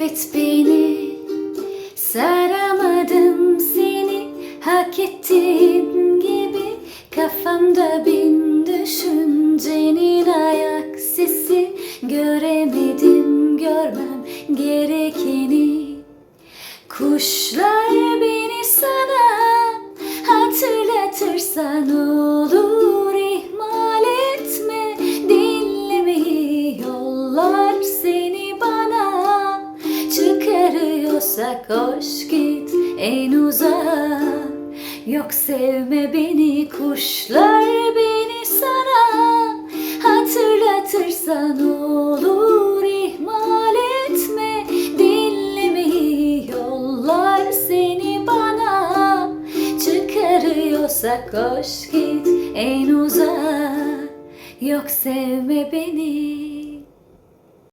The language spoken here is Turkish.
et beni. Saramadım seni. Hak ettiğin gibi Kafamda bin düşüncenin ayak sesi. Göremedim görmem gerekeni. Kuşlar beni sana hatırlatırsan olur çıkarıyorsa koş git en uzağa yok sevme beni kuşlar beni sana. Hatırlatırsan olur ihmal etme. Dinlemeyi yollar seni bana. Çıkarıyorsa koş git en uzağa yok sevme beni